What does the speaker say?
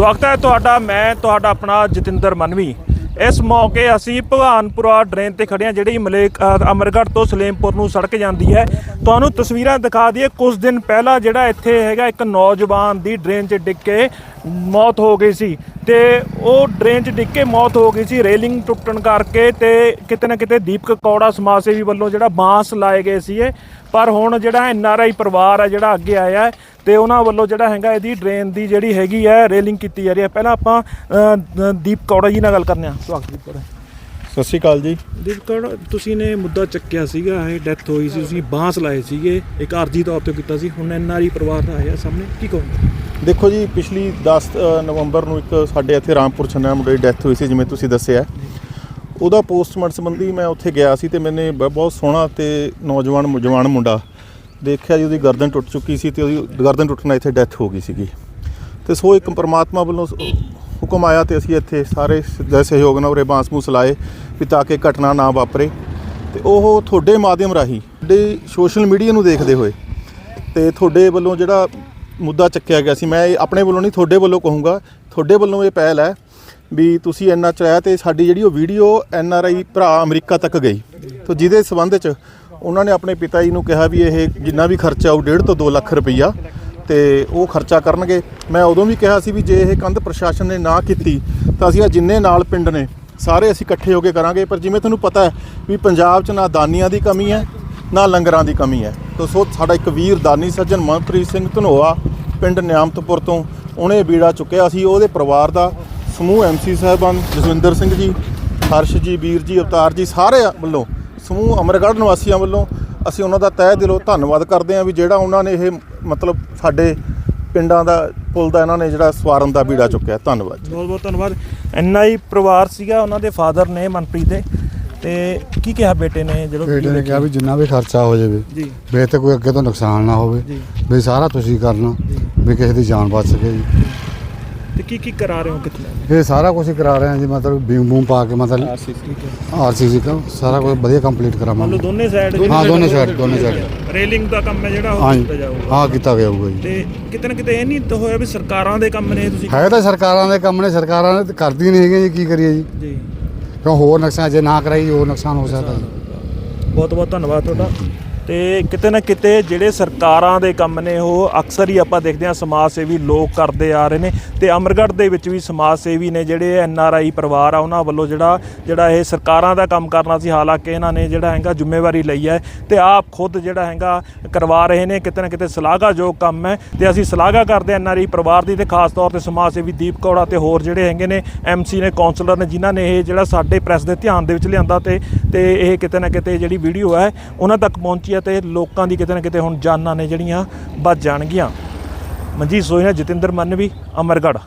ਸਵਾਗਤ ਹੈ ਤੁਹਾਡਾ ਮੈਂ ਤੁਹਾਡਾ ਆਪਣਾ ਜਤਿੰਦਰ ਮਨਵੀ। ਇਸ ਮੌਕੇ ਅਸੀਂ ਭਗਵਾਨਪੁਰਾ ਡਰੇਨ ਤੇ ਖੜੇ ਹਾਂ ਜਿਹੜੀ ਮਲੇਕ ਅ, ਅਮਰਗੜ੍ਹ ਤੋਂ ਸਲੇਮਪੁਰ ਨੂੰ ਸੜਕ ਜਾਂਦੀ ਹੈ। ਤੁਹਾਨੂੰ ਤਸਵੀਰਾਂ ਦਿਖਾ ਦਈਏ ਕੁਝ ਦਿਨ ਪਹਿਲਾਂ ਜਿਹੜਾ ਇੱਥੇ ਹੈਗਾ ਇੱਕ ਨੌਜਵਾਨ ਦੀ ਡਰੇਨ 'ਚ ਡਿੱਗ ਕੇ ਮੌਤ ਹੋ ਗਈ ਸੀ। ਤੇ ਉਹ ਡਰੇਨ 'ਚ ਡਿੱਗ ਕੇ ਮੌਤ ਹੋ ਗਈ ਸੀ ਰੇਲਿੰਗ ਟੁੱਟਣ ਕਰਕੇ ਤੇ ਕਿਤੇ ਨਾ ਕਿਤੇ ਦੀਪਕ ਕੌੜਾ ਸਮਾਜ ਸੇਵੀ ਵੱਲੋਂ ਜਿਹੜਾ ਬਾਂਸ ਲਾਏ ਗਏ ਸੀ ਪਰ ਹੁਣ ਜਿਹੜਾ ਐਨ ਆਰ ਆਈ ਪਰਿਵਾਰ ਹੈ ਜਿਹੜਾ ਅੱਗੇ ਆਇਆ ਤੇ ਉਹਨਾਂ ਵੱਲੋਂ ਜਿਹੜਾ ਹੈਗਾ ਇਹਦੀ ਡਰੇਨ ਦੀ ਜਿਹੜੀ ਹੈਗੀ ਹੈ ਰੇਲਿੰਗ ਕੀਤੀ ਜਾ ਰਹੀ ਹੈ। ਪਹਿਲਾਂ ਆਪਾਂ ਦੀਪ ਕੌੜਾ ਜੀ ਨਾਲ ਗੱਲ ਕਰਨੇ ਆ। ਸਵਾਗਤ ਦੀਪ ਕੌੜਾ ਸਤਿ ਸ਼੍ਰੀ ਅਕਾਲ ਜੀ। ਦੀਪ ਕੌੜਾ ਤੁਸੀਂ ਨੇ ਮੁੱਦਾ ਚੱਕਿਆ ਸੀਗਾ ਇਹ ਡੈਥ ਹੋਈ ਸੀ ਤੁਸੀਂ ਬਾਂਸ ਲਾਏ ਸੀਗੇ ਇੱਕ ਆਰਜੀ ਤੌਰ ਤੇ ਕੀਤਾ ਸੀ ਹੁਣ ਐਨ ਆਰ ਆਈ ਪਰਿਵਾਰ ਦਾ ਆਇਆ ਸਾਹਮਣੇ ਕੀ ਕਹੋਗੇ? ਦੇਖੋ ਜੀ ਪਿਛਲੀ 10 ਅ, ਨਵੰਬਰ ਨੂੰ ਇੱਕ ਸਾਡੇ ਇੱਥੇ ਰਾਮਪੁਰ ਛੰਨਾ ਮੁੰਡੇ ਦੀ ਡੈਥ ਹੋਈ ਸੀ ਜਿਵੇਂ ਤੁਸੀਂ ਦੱਸਿਆ। ਉਹਦਾ ਪੋਸਟਮਾਰਟਮ ਸੰਬੰਧੀ ਮੈਂ ਉੱਥੇ ਗਿਆ ਸੀ ਤੇ ਮੈਨੇ ਬ- ਬਹੁਤ ਸੋਹਣਾ ਤੇ ਨੌਜਵਾਨ ਜਵਾਨ ਮੁੰਡਾ ਦੇਖਿਆ ਜੀ ਉਹਦੀ ਗਰਦਨ ਟੁੱਟ ਚੁੱਕੀ ਸੀ ਤੇ ਉਹਦੀ ਗਰਦਨ ਟੁੱਟਣ ਨਾਲ ਇੱਥੇ ਡੈਥ ਹੋ ਗਈ ਸੀਗੀ। ਤੇ ਸੋ ਇੱਕ ਪਰਮਾਤਮਾ ਵੱਲੋਂ ਸ- ਹੁਕਮ ਆਇਆ ਤੇ ਅਸੀਂ ਇੱਥੇ ਸਾਰੇ ਸ- ਸਹਿਯੋਗ ਨਾਲ ਉਰੇ ਬਾਂਸ ਮੂਸ ਲਾਏ ਵੀ ਤਾਂ ਕਿ ਘਟਨਾ ਨਾ ਵਾਪਰੇ। ਤੇ ਉਹ ਤੁਹਾਡੇ ਮਾਧਿਅਮ ਰਾਹੀਂ, ਤੁਹਾਡੇ ਸੋਸ਼ਲ ਮੀਡੀਆ ਨੂੰ ਦੇਖਦੇ ਹੋਏ ਤੇ ਤੁਹਾਡੇ ਵੱਲੋਂ ਜਿਹੜਾ ਮੁੱਦਾ ਚੱਕਿਆ ਗਿਆ ਸੀ, ਮੈਂ ਇਹ ਆਪਣੇ ਵੱਲੋਂ ਨਹੀਂ, ਤੁਹਾਡੇ ਵੱਲੋਂ ਕਹੂੰਗਾ, ਤੁਹਾਡੇ ਵੱਲੋਂ ਇਹ ਪਹਿਲ ਹੈ ਵੀ ਤੁਸੀਂ ਇੰਨਾ ਚਲਾਇਆ ਤੇ ਸਾਡੀ ਜਿਹੜੀ ਉਹ ਵੀਡੀਓ ਐਨ ਆਰ ਆਈ ਭਰਾ ਅਮਰੀਕਾ ਤੱਕ ਗਈ। ਤੋਂ ਜਿਹਦੇ ਸਬੰਧ ਚ ਉਹਨਾਂ ਨੇ ਆਪਣੇ ਪਿਤਾ ਜੀ ਨੂੰ ਕਿਹਾ ਵੀ ਇਹ ਜਿੰਨਾ ਵੀ ਖਰਚਾ ਉਹ 1.5 ਤੋਂ 2 ਲੱਖ ਰੁਪਈਆ, ਤੇ ਉਹ ਖਰਚਾ ਕਰਨਗੇ। ਮੈਂ ਉਦੋਂ ਵੀ ਕਿਹਾ ਸੀ ਵੀ ਜੇ ਇਹ ਕੰਧ ਪ੍ਰਸ਼ਾਸਨ ਨੇ ਨਾ ਕੀਤੀ, ਤਾਂ ਅਸੀਂ ਆ ਜਿੰਨੇ ਨਾਲ ਪਿੰਡ ਨੇ, ਸਾਰੇ ਅਸੀਂ ਇਕੱਠੇ ਹੋ ਕੇ ਕਰਾਂਗੇ। ਪਰ ਜਿਵੇਂ ਤੁਹਾਨੂੰ ਪਤਾ ਹੈ ਵੀ ਪੰਜਾਬ 'ਚ ਨਾ ਦਾਨੀਆਂ ਦੀ ਕਮੀ ਹੈ, ਨਾ ਲੰਗਰਾਂ ਦੀ ਕਮੀ ਹੈ। ਤੋ ਸੋ ਸਾਡਾ ਇੱਕ ਵੀਰ ਦਾਨੀ ਸੱਜਣ ਮਨਪ੍ਰੀਤ ਸਿੰਘ ਧਨੋਆ ਪਿੰਡ ਨਿਆਮਤਪੁਰ ਤੋਂ, ਉਹਨੇ ਬੀੜਾ ਚੁੱਕਿਆ ਸੀ। ਉਹਦੇ ਪਰਿਵਾਰ ਦਾ ਸਮੂਹ ਐਮਸੀ ਸਾਹਿਬਾਨ ਜਸਵਿੰਦਰ ਸਿੰਘ ਜੀ, ਹਰਸ਼ ਜੀ, ਵੀਰ ਜੀ, ਅਵਤਾਰ ਜੀ, ਸਾਰੇ ਵੱਲੋਂ ਸਮੂਹ ਅਮਰਗੜ੍ਹ ਨਿਵਾਸੀਆਂ ਵੱਲੋਂ ਅਸੀਂ ਉਹਨਾਂ ਦਾ ਤਹਿ ਦਿਲੋਂ ਧੰਨਵਾਦ ਕਰਦੇ ਹਾਂ ਵੀ ਜਿਹੜਾ ਉਹਨਾਂ ਨੇ ਇਹ ਮਤਲਬ ਸਾਡੇ ਪਿੰਡਾਂ ਦਾ ਪੁਲ ਦਾ ਇਹਨਾਂ ਨੇ ਜਿਹੜਾ ਸਵਾਰਨ ਦਾ ਬੀੜਾ ਚੁੱਕਿਆ। ਧੰਨਵਾਦ ਜੀ। ਬਹੁਤ ਬਹੁਤ ਧੰਨਵਾਦ। ਐਨ ਆਈ ਪਰਿਵਾਰ ਸੀਗਾ ਉਹਨਾਂ ਦੇ ਫਾਦਰ ਨੇ ਮਨਪ੍ਰੀਤ ਦੇ। ਤੇ ਕੀ ਕਿਹਾ ਬੇਟੇ ਨੇ ਜਦੋਂ ਬੇਟੇ ਨੇ ਕਿਹਾ ਵੀ ਜਿੰਨਾ ਵੀ ਖਰਚਾ ਹੋ ਜਾਵੇ ਜੀ। ਵੀ ਤੇ ਕੋਈ ਅੱਗੇ ਤੋਂ ਨੁਕਸਾਨ ਨਾ ਹੋਵੇ ਜੀ। ਵੀ ਸਾਰਾ ਤੁਸੀਂ ਕਰਨਾ ਵੀ ਕਿਸੇ ਦੀ ਜਾਨ ਬਚ ਸਕੇ ਜੀ। ਕੀ ਕੀ ਕਰਾ ਰਹੇ ਹੋ ਕਿਤਨੇ? ਇਹ ਸਾਰਾ ਕੁਝ ਕਰਾ ਰਹੇ ਹਾਂ ਜੀ ਮਤਲਬ ਬੀਮ ਬੂਮ ਪਾ ਕੇ ਮਤਲਬ ਠੀਕ ਹੈ ਆਰਸੀਸੀ ਦਾ ਸਾਰਾ ਕੁਝ ਵਧੀਆ ਕੰਪਲੀਟ ਮੰਨ ਲਓ ਕਰਾਵਾਂਗੇ ਦੋਨੇ ਸਾਈਡ ਹਾਂ ਦੋਨੇ ਸਾਈਡ ਦੋਨੇ ਸਾਈਡ ਰੇਲਿੰਗ ਦਾ ਕੰਮ ਹੈ ਜਿਹੜਾ ਉਹ ਕੀਤਾ ਜਾਊਗਾ। ਹਾਂ ਕੀਤਾ ਗਿਆ ਹੋਊਗਾ ਜੀ। ਤੇ ਕਿਤੇ ਨਾ ਕਿਤੇ ਇਹ ਨਹੀਂ ਤਾਂ ਹੋਇਆ ਵੀ ਸਰਕਾਰਾਂ ਦੇ ਕੰਮ ਨੇ ਤੁਸੀਂ ਹੈ ਤਾਂ ਸਰਕਾਰਾਂ ਦੇ ਕੰਮ ਨੇ ਸਰਕਾਰਾਂ ਨੇ ਤਾਂ ਕਰਦੀਆਂ ਨਹੀਂ ਹੈਗੀਆਂ ਜੀ ਕੀ ਕਰੀਏ ਜੀ? ਜੀ। ਕਿਉਂ ਹੋਰ ਨੁਕਸਾਨ ਜੇ ਨਾ ਕਰਾਈ ਹੋਰ ਨੁਕਸਾਨ ਹੋ ਸਕਦਾ। ਜੀ ਬਹੁਤ ਬਹੁਤ ਧੰਨਵਾਦ ਤੁਹਾਡਾ। ਤੇ ਕਿਤੇ ਨਾ ਕਿਤੇ ਜਿਹੜੇ ਸਰਕਾਰਾਂ ਦੇ ਕੰਮ ਨੇ, ਉਹ ਅਕਸਰ ਹੀ ਆਪਾਂ ਦੇਖਦੇ ਹਾਂ ਸਮਾਜ ਸੇਵੀ ਲੋਕ ਕਰਦੇ ਆ ਰਹੇ ਨੇ ਤੇ ਅਮਰਗੜ੍ਹ ਦੇ ਵਿੱਚ ਵੀ ਸਮਾਜ ਸੇਵੀ ਨੇ ਜਿਹੜੇ ਐਨ ਆਰ ਆਈ ਪਰਿਵਾਰ ਆ, ਉਹਨਾਂ ਵੱਲੋਂ ਜਿਹੜਾ ਜਿਹੜਾ ਇਹ ਸਰਕਾਰਾਂ ਦਾ ਕੰਮ ਕਰਨਾ ਸੀ, ਹਾਲਾਂਕਿ ਇਹਨਾਂ ਨੇ ਜਿਹੜਾ ਹੈਗਾ ਜ਼ਿੰਮੇਵਾਰੀ ਲਈ ਹੈ ਤੇ ਆਪ ਖੁਦ ਜਿਹੜਾ ਹੈਗਾ ਕਰਵਾ ਰਹੇ ਨੇ, ਕਿਤੇ ਨਾ ਕਿਤੇ ਸ਼ਲਾਘਾਯੋਗ ਕੰਮ ਹੈ ਤੇ ਅਸੀਂ ਸ਼ਲਾਘਾ ਕਰਦੇ ਐਨ ਆਰ ਆਈ ਪਰਿਵਾਰ ਦੀ ਤੇ ਖਾਸ ਤੌਰ ਤੇ ਸਮਾਜ ਸੇਵੀ ਦੀਪ ਕੌੜਾ ਤੇ ਹੋਰ ਜਿਹੜੇ ਹੈਗੇ ਨੇ ਐਮਸੀ ਨੇ ਕਾਉਂਸਲਰ ਨੇ, ਜਿਨ੍ਹਾਂ ਨੇ ਇਹ ਜਿਹੜਾ ਸਾਡੇ ਪ੍ਰੈਸ ਦੇ ਧਿਆਨ ਦੇ ਵਿੱਚ ਲਿਆਂਦਾ ਤੇ ਤੇ ਇਹ ਕਿਤੇ ਨਾ ਕਿਤੇ ਜਿਹੜੀ ਵੀਡੀਓ ਹੈ, ਉਹਨਾਂ ਤੱਕ ਪਹੁੰਚੀ ਹੈ। ਤੇ ਲੋਕਾਂ ਦੀ ਕਿਤੇ ਨਾ ਕਿਤੇ ਹੁਣ ਜਾਨਾਂ ਨੇ ਜਿਹੜੀਆਂ ਬਚ ਜਾਣਗੀਆਂ। ਮਨਜੀਤ ਸੋਈ ਨੇ ਜਤਿੰਦਰ ਮੰਨਵੀ, ਅਮਰਗੜ੍ਹ।